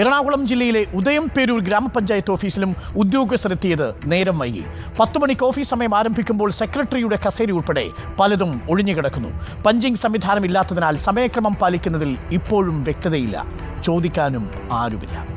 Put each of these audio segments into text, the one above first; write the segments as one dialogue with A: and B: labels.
A: എറണാകുളം ജില്ലയിലെ ഉദയം പേരൂർ ഗ്രാമപഞ്ചായത്ത് ഓഫീസിലും ഉദ്യോഗസ്ഥർ ഉദ്യോഗസ്ഥരെത്തിയത് നേരം വൈകി. പത്ത് മണിക്ക് ഓഫീസ് സമയം ആരംഭിക്കുമ്പോൾ സെക്രട്ടറിയുടെ കസേര ഉൾപ്പെടെ പലതും ഒഴിഞ്ഞുകിടക്കുന്നു പഞ്ചിങ് സംവിധാനം ഇല്ലാത്തതിനാൽ സമയക്രമം പാലിക്കുന്നതിൽ ഇപ്പോഴും വ്യക്തതയില്ല. ചോദിക്കാനും ആരുമില്ല.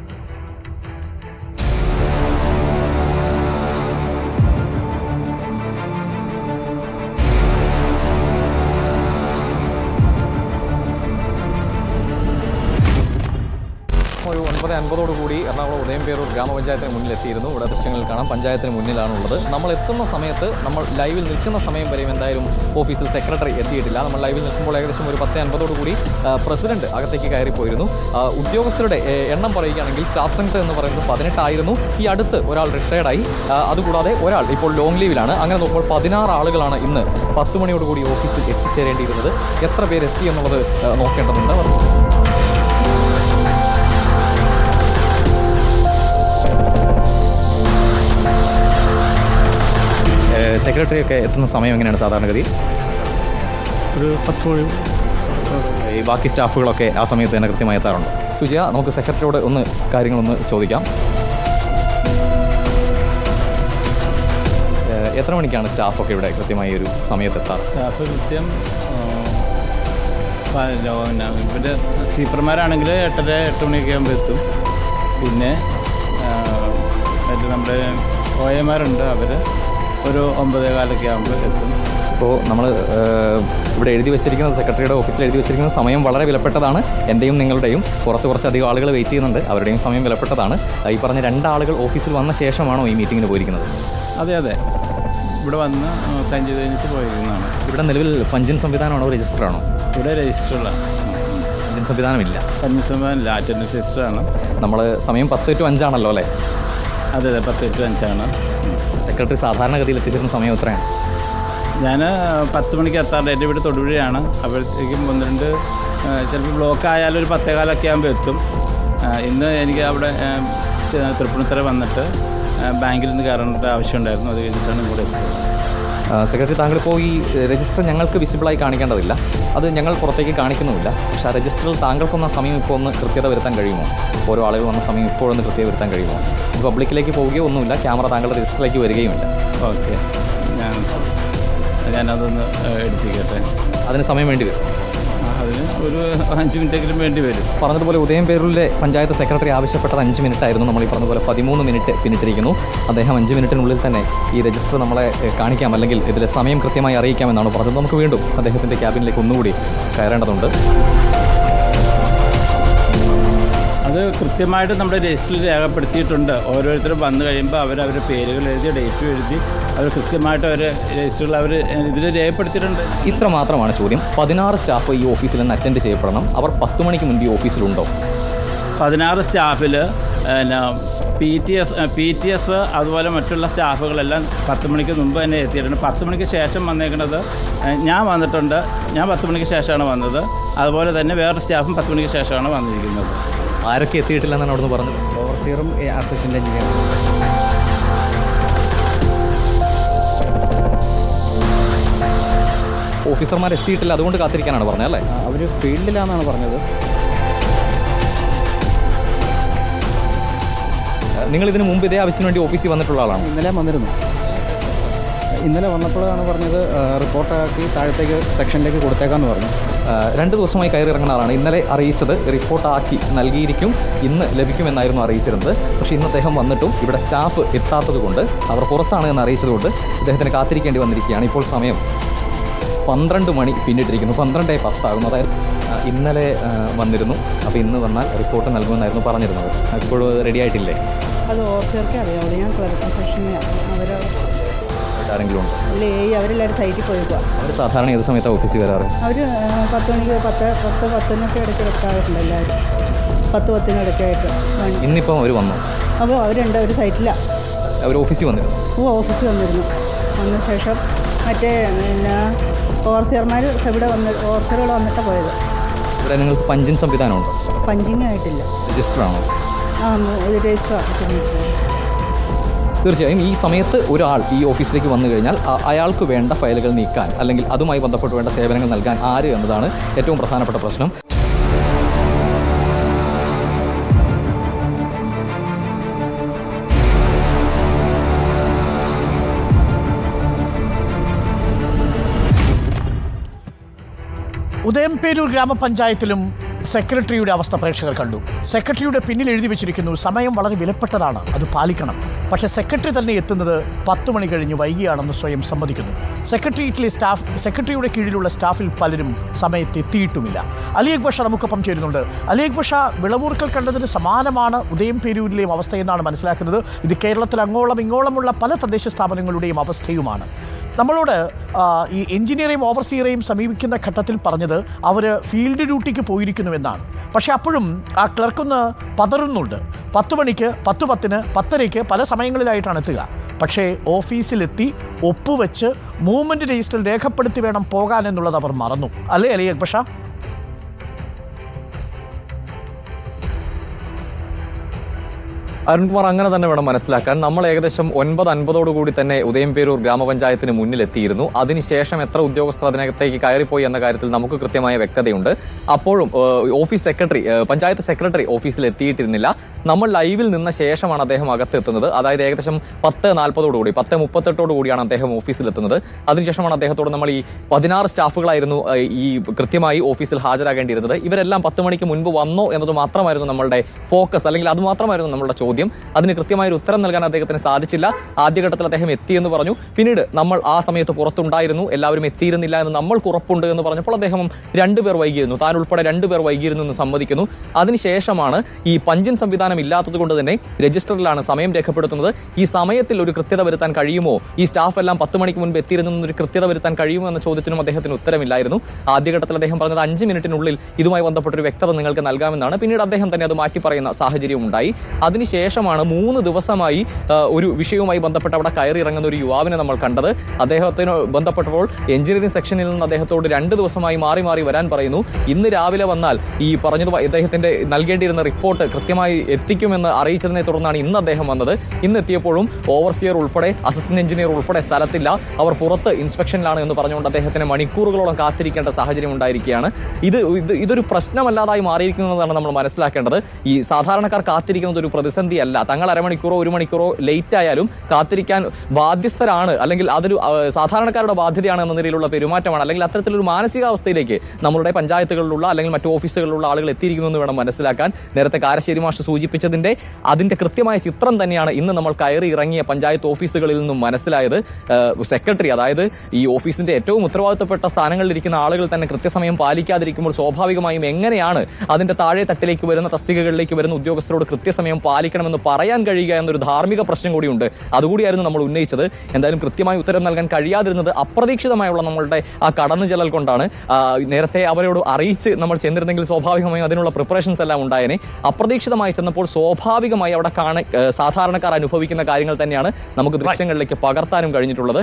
B: അൻപതോട് കൂടി എറണാകുളം ഉദയംപേരൂർ ഗ്രാമപഞ്ചായത്തിന് മുന്നിലെത്തിയിരുന്നു. ഇവിടെ ദൃശ്യങ്ങളിൽ കാണാം. പഞ്ചായത്തിന് മുന്നിലാണുള്ളത്. നമ്മൾ എത്തുന്ന സമയത്ത് നമ്മൾ ലൈവിൽ നിൽക്കുന്ന സമയം വരെയും എന്തായാലും ഓഫീസിൽ സെക്രട്ടറി എത്തിയിട്ടില്ല. നമ്മൾ ലൈവിൽ നിൽക്കുമ്പോൾ ഏകദേശം ഒരു പത്ത് അൻപതോട് കൂടി പ്രസിഡന്റ് അകത്തേക്ക് കയറിപ്പോയിരുന്നു. ഉദ്യോഗസ്ഥരുടെ എണ്ണം പറയുകയാണെങ്കിൽ സ്റ്റാഫ് സ്ട്രെങ്ത് എന്ന് പറയുന്നത് പതിനെട്ടായിരുന്നു. ഈ അടുത്ത് ഒരാൾ റിട്ടയർഡായി. അതുകൂടാതെ ഒരാൾ ഇപ്പോൾ ലോങ് ലീവിലാണ്. അങ്ങനെ നോക്കുമ്പോൾ പതിനാറ് ആളുകളാണ് ഇന്ന് പത്ത് മണിയോടുകൂടി ഓഫീസിൽ എത്തിച്ചേരേണ്ടിയിരുന്നത്. എത്ര പേരെത്തി എന്നുള്ളത് നോക്കേണ്ടതുണ്ട് നോക്കേണ്ടതുണ്ട്. സെക്രട്ടറി ഒക്കെ എത്തുന്ന സമയം എങ്ങനെയാണ് സാധാരണഗതി?
C: ഒരു പത്ത് മണി
B: ഈ ബാക്കി സ്റ്റാഫുകളൊക്കെ ആ സമയത്ത് തന്നെ കൃത്യമായി എത്താറുണ്ട്? സുജിയ നമുക്ക് സെക്രട്ടറിയോട് ഒന്ന് കാര്യങ്ങളൊന്ന് ചോദിക്കാം. എത്ര മണിക്കാണ് സ്റ്റാഫൊക്കെ ഇവിടെ കൃത്യമായി ഒരു സമയത്ത് എത്താറ്
C: സ്റ്റാഫ് കൃത്യം പിന്നെ ഇവരുടെ സ്വീപ്പർമാരാണെങ്കിൽ എട്ടര എട്ട് മണിയൊക്കെ ആകുമ്പോൾ എത്തും. പിന്നെ മറ്റേ നമ്മുടെ ഒ എമാരുണ്ട് അവർ ഒരു ഒമ്പതേ കാലൊക്കെ ആകുമ്പോൾ എത്തും
B: ഇപ്പോൾ നമ്മൾ ഇവിടെ എഴുതി വെച്ചിരിക്കുന്ന സെക്രട്ടറിയുടെ ഓഫീസിൽ എഴുതി വെച്ചിരിക്കുന്ന സമയം വളരെ വിലപ്പെട്ടതാണ്. എന്റെയും നിങ്ങളുടെയും പുറത്ത് കുറച്ചധികം ആളുകൾ വെയിറ്റ് ചെയ്യുന്നുണ്ട്. അവരുടെയും സമയം വിലപ്പെട്ടതാണ്. ഈ പറഞ്ഞ രണ്ടാളുകൾ ഓഫീസിൽ വന്ന ശേഷമാണോ ഈ മീറ്റിങ്ങിന് പോയിരിക്കുന്നത്?
C: അതെ അതെ. ഇവിടെ വന്ന് സൈൻ ചെയ്ത് കഴിഞ്ഞിട്ട് പോയിരിക്കുന്നതാണ്.
B: ഇവിടെ നിലവിൽ പഞ്ചൻ സംവിധാനമാണോ രജിസ്റ്റർ ആണോ
C: ഇവിടെ രജിസ്റ്ററുള്ള.
B: പഞ്ചൻ സംവിധാനമില്ല.
C: പഞ്ചസമാനില്ല അറ്റൻഡൻസ് രജിസ്റ്ററാണ്
B: നമ്മൾ സമയം പത്ത് ടു അഞ്ചാണല്ലോ അല്ലേ?
C: അതെ അതെ. പത്ത് ടു അഞ്ചാണ്.
B: സെക്രട്ടറി സാധാരണഗതിയിൽ എത്തിച്ചിരുന്ന സമയം എത്രയാണ്?
C: ഞാൻ പത്ത് മണിക്ക് എത്താറുണ്ട് എന്റെ വീട് തൊടുപുഴയാണ്. അപ്പോഴത്തേക്കും ഒന്ന് രണ്ട് ആ, ചിലപ്പോൾ ബ്ലോക്ക് ആയാലും ഒരു പത്തേകാലൊക്കെ ആകുമ്പോൾ എത്തും. ഇന്ന് എനിക്ക് അവിടെ തൃപ്പൂണിത്തറ വന്നിട്ട് ബാങ്കിൽ നിന്ന് കയറേണ്ട ആവശ്യമുണ്ടായിരുന്നു അത് കഴിഞ്ഞിട്ടാണ് ഇവിടെ എത്തിയത്.
B: സെക്രട്ടറി താങ്കൾ ഇപ്പോൾ ഈ രജിസ്റ്റർ ഞങ്ങൾക്ക് വിസിബിളായി കാണിക്കേണ്ടതില്ല. അത് ഞങ്ങൾ പുറത്തേക്ക് കാണിക്കുന്നുമില്ല. പക്ഷേ ആ രജിസ്റ്ററിൽ താങ്കൾക്കൊന്ന സമയം ഇപ്പോൾ ഒന്ന് കൃത്യത വരുത്താൻ കഴിയുമോ? ഓരോ ആളുകൾ വന്ന സമയം ഇപ്പോഴൊന്ന് കൃത്യത വരുത്താൻ കഴിയുമോ? ഇത് പബ്ലിക്കിലേക്ക് പോവുകയോ ഒന്നുമില്ല ക്യാമറ താങ്കളുടെ രജിസ്റ്ററിലേക്ക് വരികയുമില്ല.
C: ഓക്കെ. ഞാൻ ഞാനതൊന്ന് എടുപ്പിക്കട്ടെ.
B: അതിന് സമയം വേണ്ടി വരും.
C: ഒരു അഞ്ച് മിനിറ്റെങ്കിലും വേണ്ടി വരും.
B: പറഞ്ഞതുപോലെ ഉദയം പേരൂരിലെ പഞ്ചായത്ത് സെക്രട്ടറി ആവശ്യപ്പെട്ടത് അഞ്ച് മിനിറ്റ് ആയിരുന്നു നമ്മൾ ഈ പറഞ്ഞതുപോലെ പതിമൂന്ന് മിനിറ്റ് പിന്നിട്ടിരിക്കുന്നു. അദ്ദേഹം അഞ്ച് മിനിറ്റിനുള്ളിൽ തന്നെ ഈ രജിസ്റ്റർ നമ്മളെ കാണിക്കാം. അല്ലെങ്കിൽ ഇതിലെ സമയം കൃത്യമായി അറിയിക്കാമെന്നാണ് പറഞ്ഞത്. നമുക്ക് വീണ്ടും അദ്ദേഹത്തിന്റെ ക്യാബിനിലേക്ക് ഒന്നുകൂടി കയറേണ്ടതുണ്ട്.
C: കൃത്യമായിട്ട് നമ്മുടെ രജിസ്റ്ററിൽ രേഖപ്പെടുത്തിയിട്ടുണ്ട്. ഓരോരുത്തരും വന്നു കഴിയുമ്പോൾ അവർ അവരുടെ പേരുകൾ എഴുതി ഡേറ്റ് എഴുതി അവർ കൃത്യമായിട്ട് അവർ രജിസ്റ്ററിൽ അവർ ഇതിൽ രേഖപ്പെടുത്തിയിട്ടുണ്ട്.
B: ഇത്ര മാത്രമാണ് ചോദ്യം. പതിനാറ് സ്റ്റാഫ് ഈ ഓഫീസിൽ നിന്ന് അറ്റൻഡ് ചെയ്യപ്പെടണം. അവർ പത്ത് മണിക്ക് മുൻപ് ഈ ഓഫീസിലുണ്ടോ?
C: പതിനാറ് സ്റ്റാഫിൽ പിന്നെ P T S P T S അതുപോലെ മറ്റുള്ള സ്റ്റാഫുകളെല്ലാം പത്ത് മണിക്ക് മുമ്പ് തന്നെ എത്തിയിട്ടുണ്ട്. പത്ത് മണിക്ക് ശേഷം വന്നേക്കുന്നത് ഞാൻ വന്നിട്ടുണ്ട്. ഞാൻ പത്ത് മണിക്ക് ശേഷമാണ് വന്നത്. അതുപോലെ തന്നെ വേറൊരു സ്റ്റാഫും പത്ത് മണിക്ക് ശേഷമാണ് വന്നിരിക്കുന്നത്.
B: ആരൊക്കെ എത്തിയിട്ടില്ല എന്നാണ് അവിടുന്ന് പറഞ്ഞത്?
D: ഓവർസിയറും അസിസ്റ്റന്റ് എഞ്ചിനീയറും
B: ഓഫീസർമാർ എത്തിയിട്ടില്ല അതുകൊണ്ട് കാത്തിരിക്കാനാണ് പറഞ്ഞത് അല്ലേ?
D: അവർ ഫീൽഡിലാണെന്നാണ് പറഞ്ഞത്.
B: നിങ്ങൾ ഇതിന് മുമ്പ് ഇതേ ആവശ്യത്തിന് വേണ്ടി ഓഫീസിൽ വന്നിട്ടുള്ള ആളാണ്.
D: ഇന്നലെ വന്നിരുന്നു. ഇന്നലെ വന്നപ്പോഴാണ് പറഞ്ഞത് റിപ്പോർട്ടാക്കി താഴത്തേക്ക് സെക്ഷനിലേക്ക് കൊടുത്തേക്കാന്ന് പറഞ്ഞു.
B: രണ്ട് ദിവസമായി കയറി ഇറങ്ങുന്ന ആളാണ് ഇന്നലെ അറിയിച്ചത്. റിപ്പോർട്ടാക്കി നൽകിയിരിക്കും. ഇന്ന് ലഭിക്കുമെന്നായിരുന്നു അറിയിച്ചിരുന്നത്. പക്ഷേ ഇന്ന് അദ്ദേഹം വന്നിട്ടും ഇവിടെ സ്റ്റാഫ് എത്താത്തത് കൊണ്ട് അവർ പുറത്താണ് എന്ന് അറിയിച്ചതുകൊണ്ട് അദ്ദേഹത്തിന് കാത്തിരിക്കേണ്ടി വന്നിരിക്കുകയാണ്. ഇപ്പോൾ സമയം പന്ത്രണ്ട് മണി പിന്നിട്ടിരിക്കുന്നു. പന്ത്രണ്ട് പത്താകുന്നു. അതായത് ഇന്നലെ വന്നിരുന്നു. അപ്പോൾ ഇന്ന് വന്നാൽ റിപ്പോർട്ട് നൽകുമെന്നായിരുന്നു പറഞ്ഞിരുന്നത്. ഇപ്പോഴും റെഡി ആയിട്ടില്ലേ?
E: അത് ഓർച്ചേർക്കേ അറിയാവുള്ളൂ ഞാൻ ക്ലർക്കൽ സെക്ഷനെയാണ് അവർ
B: ആരെങ്കിലും ഉണ്ട്?
E: അല്ലേ അവരെല്ലാവരും സൈറ്റിൽ പോയിക്കുക
B: അവർ സാധാരണ ഏത് സമയത്താണ് ഓഫീസിൽ വരാറ്?
E: അവർ പത്ത് മണിക്ക് പത്ത് പത്ത് പത്തിനൊക്കെ ഇടയ്ക്ക് എടുക്കാറുണ്ട് എല്ലാവരും. പത്ത് പത്തിനിടയ്ക്കായിട്ട്
B: ഇന്നിപ്പം അവർ വന്നു?
E: അപ്പോൾ അവരുണ്ട് അവർ സൈറ്റിലാണ്
B: അവർ ഓഫീസിൽ വന്നിരുന്നു?
E: ഓ ഓഫീസിൽ വന്നിരുന്നു. വന്ന ശേഷം മറ്റേ പിന്നെ ഓർച്ചർമാർ ഇവിടെ വന്ന് ഓർച്ചറുകൾ വന്നിട്ട് പോയത്.
B: ഇവിടെ നിങ്ങൾക്ക് പഞ്ചിങ് സംവിധാനമുണ്ടോ
E: പഞ്ചിങ് ആയിട്ടില്ല.
B: രജിസ്റ്റർ ആണോ?
E: ആ ഇത് രജിസ്റ്റർ ആക്കിയിട്ടുണ്ട്
B: തീർച്ചയായും ഈ സമയത്ത് ഒരാൾ ഈ ഓഫീസിലേക്ക് വന്നു കഴിഞ്ഞാൽ അയാൾക്ക് വേണ്ട ഫയലുകൾ നീക്കാൻ അല്ലെങ്കിൽ അതുമായി ബന്ധപ്പെട്ട് വേണ്ട സേവനങ്ങൾ നൽകാൻ ആര് എന്നതാണ് ഏറ്റവും പ്രധാനപ്പെട്ട പ്രശ്നം.
A: ഉദയംപേരൂർ ഗ്രാമപഞ്ചായത്തിലും സെക്രട്ടറിയുടെ അവസ്ഥ പ്രേക്ഷകർ കണ്ടു. സെക്രട്ടറിയുടെ പിന്നിൽ എഴുതി വെച്ചിരിക്കുന്നു സമയം വളരെ വിലപ്പെട്ടതാണ് അത് പാലിക്കണം. പക്ഷേ സെക്രട്ടറി തന്നെ എത്തുന്നത് പത്ത് മണി കഴിഞ്ഞ് വൈകിയാണെന്ന് സ്വയം സമ്മതിക്കുന്നു. സെക്രട്ടേറിയറ്റിലെ സ്റ്റാഫ് സെക്രട്ടറിയുടെ കീഴിലുള്ള സ്റ്റാഫിൽ പലരും സമയത്ത് എത്തിയിട്ടുമില്ല അലി അക്ബർ ഷാ നമുക്കൊപ്പം ചേരുന്നുണ്ട്. അലി അക്ബർ ഷാ വിളവൂർക്കൽ കണ്ടതിന് സമാനമാണ് ഉദയം പേരൂരിലെയും അവസ്ഥയെന്നാണ് മനസ്സിലാക്കുന്നത്. ഇത് കേരളത്തിൽ അങ്ങോളം ഇങ്ങോളമുള്ള പല തദ്ദേശ സ്ഥാപനങ്ങളുടെയും അവസ്ഥയുമാണ്. നമ്മളോട് ഈ എഞ്ചിനീയറേയും ഓവർസിയറെയും സമീപിക്കുന്ന ഘട്ടത്തിൽ പറഞ്ഞത് അവർ ഫീൽഡ് ഡ്യൂട്ടിക്ക് പോയിരിക്കുന്നുവെന്നാണ് പക്ഷേ അപ്പോഴും ആ ക്ലർക്കൊന്ന് പതറുന്നുണ്ട്. പത്ത് മണിക്ക് പത്ത് പത്തിന് പത്തരയ്ക്ക് പല സമയങ്ങളിലായിട്ടാണ് എത്തുക. പക്ഷേ ഓഫീസിലെത്തി ഒപ്പുവെച്ച് മൂവ്മെന്റ് രജിസ്റ്ററിൽ രേഖപ്പെടുത്തി വേണം പോകാൻ എന്നുള്ളത് അവർ മറന്നു. അല്ലേ അല്ലേ അക്ബർ
B: അരുൺകുമാർ അങ്ങനെ തന്നെ വേണം മനസ്സിലാക്കാൻ. നമ്മൾ ഏകദേശം ഒൻപത് അൻപതോടു കൂടി തന്നെ ഉദയംപേരൂർ ഗ്രാമപഞ്ചായത്തിന് മുന്നിലെത്തിയിരുന്നു. അതിനുശേഷം എത്ര ഉദ്യോഗസ്ഥർ അതിനകത്തേക്ക് കയറിപ്പോയി എന്ന കാര്യത്തിൽ നമുക്ക് കൃത്യമായ വ്യക്തതയുണ്ട്. അപ്പോഴും ഓഫീസ് സെക്രട്ടറി പഞ്ചായത്ത് സെക്രട്ടറി ഓഫീസിൽ എത്തിയിട്ടിരുന്നില്ല നമ്മൾ ലൈവിൽ നിന്ന ശേഷമാണ് അദ്ദേഹം അകത്തെത്തുന്നത്. അതായത് ഏകദേശം പത്ത് നാൽപ്പതോടുകൂടി പത്ത് മുപ്പത്തെട്ടോടു കൂടിയാണ് അദ്ദേഹം ഓഫീസിലെത്തുന്നത്. അതിനുശേഷമാണ് അദ്ദേഹത്തോട് നമ്മൾ ഈ പതിനാറ് സ്റ്റാഫുകളായിരുന്നു ഈ കൃത്യമായി ഓഫീസിൽ ഹാജരാകേണ്ടിയിരുന്നത്. ഇവരെല്ലാം പത്ത് മണിക്ക് മുൻപ് വന്നോ എന്നത് മാത്രമായിരുന്നു നമ്മളുടെ ഫോക്കസ്. അല്ലെങ്കിൽ അത് മാത്രമായിരുന്നു നമ്മളുടെ ചോദ്യം. അതിന് കൃത്യമായ ഒരു ഉത്തരം നൽകാൻ അദ്ദേഹത്തിന് സാധിച്ചില്ല. ആദ്യഘട്ടത്തിൽ അദ്ദേഹം എത്തിയെന്ന് പറഞ്ഞു. പിന്നീട് നമ്മൾ ആ സമയത്ത് പുറത്തുണ്ടായിരുന്നു. എല്ലാവരും എത്തിയിരുന്നില്ല എന്ന് നമ്മൾക്ക് ഉറപ്പുണ്ട് എന്ന് പറഞ്ഞപ്പോൾ അദ്ദേഹം രണ്ടുപേർ വൈകിയിരുന്നു. താൻ ഉൾപ്പെടെ രണ്ടുപേർ വൈകിയിരുന്നു എന്ന് സമ്മതിക്കുന്നു. അതിനുശേഷമാണ് ഈ പഞ്ചൻ സംവിധാനം ഇല്ലാത്തതുകൊണ്ട് തന്നെ രജിസ്റ്ററിലാണ് സമയം രേഖപ്പെടുത്തുന്നത്. ഈ സമയത്തിൽ ഒരു കൃത്യത വരുത്താൻ കഴിയുമോ? ഈ സ്റ്റാഫ് എല്ലാം പത്ത് മണിക്ക് മുൻപ് എത്തിയിരുന്നു എന്നൊരു കൃത്യത വരുത്താൻ കഴിയുമോ എന്ന ചോദ്യത്തിനും അദ്ദേഹത്തിന് ഉത്തരമില്ലായിരുന്നു. ആദ്യഘട്ടത്തിൽ അദ്ദേഹം പറഞ്ഞത് അഞ്ച് മിനിറ്റിനുള്ളിൽ ഇതുമായി ബന്ധപ്പെട്ടൊരു വ്യക്തത നിങ്ങൾക്ക് നൽകാമെന്നാണ്. പിന്നീട് അദ്ദേഹം തന്നെ അത് മാറ്റി പറയുന്ന സാഹചര്യം ഉണ്ടായി അതിനുശേഷമാണ് മൂന്ന് ദിവസമായി ഒരു വിഷയവുമായി ബന്ധപ്പെട്ട് അവിടെ കയറി ഇറങ്ങുന്ന ഒരു യുവാവിനെ നമ്മൾ കണ്ടത്. അദ്ദേഹത്തിന് ബന്ധപ്പെട്ടപ്പോൾ എഞ്ചിനീയറിംഗ് സെക്ഷനിൽ നിന്ന് അദ്ദേഹത്തോട് രണ്ട് ദിവസമായി മാറി മാറി വരാൻ പറയുന്നു. ഇന്ന് രാവിലെ വന്നാൽ ഈ പറഞ്ഞത് ഇദ്ദേഹത്തിന്റെ നൽകേണ്ടിയിരുന്ന റിപ്പോർട്ട് കൃത്യമായി എത്തിക്കുമെന്ന് അറിയിച്ചതിനെ തുടർന്നാണ് ഇന്ന് അദ്ദേഹം വന്നത്. ഇന്ന് എത്തിയപ്പോഴും ഓവർസിയർ ഉൾപ്പെടെ അസിസ്റ്റന്റ് എഞ്ചിനീയർ ഉൾപ്പെടെ സ്ഥലത്തില്ല. അവർ പുറത്ത് ഇൻസ്പെക്ഷനിലാണ് എന്ന് പറഞ്ഞുകൊണ്ട് അദ്ദേഹത്തിന് മണിക്കൂറുകളോളം കാത്തിരിക്കേണ്ട സാഹചര്യം ഉണ്ടായിരിക്കുകയാണ്. ഇത് ഇത് ഇതൊരു പ്രശ്നമല്ലാതായി മാറിയിരിക്കുന്നതാണ് നമ്മൾ മനസ്സിലാക്കേണ്ടത്. ഈ സാധാരണക്കാർ കാത്തിരിക്കുന്നത് ഒരു പ്രതിസന്ധിയല്ല തങ്ങൾ അരമണിക്കൂറോ ഒരു മണിക്കൂറോ ലേറ്റ് ആയാലും കാത്തിരിക്കാൻ ബാധ്യസ്ഥരാണ്. അല്ലെങ്കിൽ അതൊരു സാധാരണക്കാരുടെ ബാധ്യതയാണ് എന്ന നിലയിലുള്ള പെരുമാറ്റമാണ്. അല്ലെങ്കിൽ അത്തരത്തിലൊരു മാനസികാവസ്ഥയിലേക്ക് നമ്മളുടെ പഞ്ചായത്തുകളിലുള്ള അല്ലെങ്കിൽ മറ്റു ഓഫീസുകളിലുള്ള ആളുകൾ എത്തിയിരിക്കുന്നു എന്ന് വേണം മനസ്സിലാക്കാൻ. നേരത്തെ കാരശ്ശേരി മാഷ് സൂചിപ്പിച്ചതിന്റെ അതിന്റെ കൃത്യമായ ചിത്രം തന്നെയാണ് ഇന്ന് നമ്മൾ കയറി ഇറങ്ങിയ പഞ്ചായത്ത് ഓഫീസുകളിൽ നിന്നും മനസ്സിലായത്. സെക്രട്ടറി അതായത് ഈ ഓഫീസിന്റെ ഏറ്റവും ഉത്തരവാദിത്തപ്പെട്ട സ്ഥാനങ്ങളിൽ ഇരിക്കുന്ന ആളുകൾ തന്നെ കൃത്യസമയം പാലിക്കാതിരിക്കുമ്പോൾ സ്വാഭാവികമായും എങ്ങനെയാണ് അതിന്റെ താഴെ തട്ടിലേക്ക് വരുന്ന തസ്തികകളിലേക്ക് വരുന്ന ഉദ്യോഗസ്ഥരോട് കൃത്യസമയം പാലിക്കണമെന്ന് പറയാൻ കഴിയുക എന്നൊരു ധാർമ്മിക പ്രശ്നം കൂടിയുണ്ട്. അതുകൂടിയായിരുന്നു നമ്മൾ ഉന്നയിച്ചത്. എന്തായാലും കൃത്യമായി ഉത്തരം നൽകാൻ കഴിയാതിരുന്നത് അപ്രതീക്ഷിതമായുള്ള നമ്മളുടെ ആ കടന്നു ചെല്ലൽ കൊണ്ടാണ്. നേരത്തെ അവരോട് അറിയിച്ച് നമ്മൾ ചെന്നിരുന്നെങ്കിൽ സ്വാഭാവികമായും അതിനുള്ള പ്രിപ്പറേഷൻസ് എല്ലാം ഉണ്ടായേനെ. അപ്രതീക്ഷിതമായി ചെന്നപ്പോൾ സ്വാഭാവികമായി അവിടെ കാണ സാധാരണക്കാർ അനുഭവിക്കുന്ന കാര്യങ്ങൾ തന്നെയാണ് നമുക്ക് ദൃശ്യങ്ങളിലേക്ക് പകർത്താനും കഴിഞ്ഞിട്ടുള്ളത്.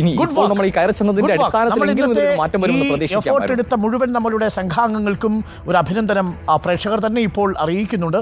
B: ഇനി
A: Good
B: ഇപ്പോൾ നമ്മൾ ഈ
A: കയറി
B: ചെന്നതിന്റെ മാറ്റം വരുമെന്ന് പ്രതീക്ഷിക്കാം
A: മുഴുവൻ നമ്മളുടെ സംഘാംഗങ്ങൾക്കും ഒരു അഭിനന്ദനം പ്രേക്ഷകർ തന്നെ ഇപ്പോൾ അറിയിക്കുന്നുണ്ട്.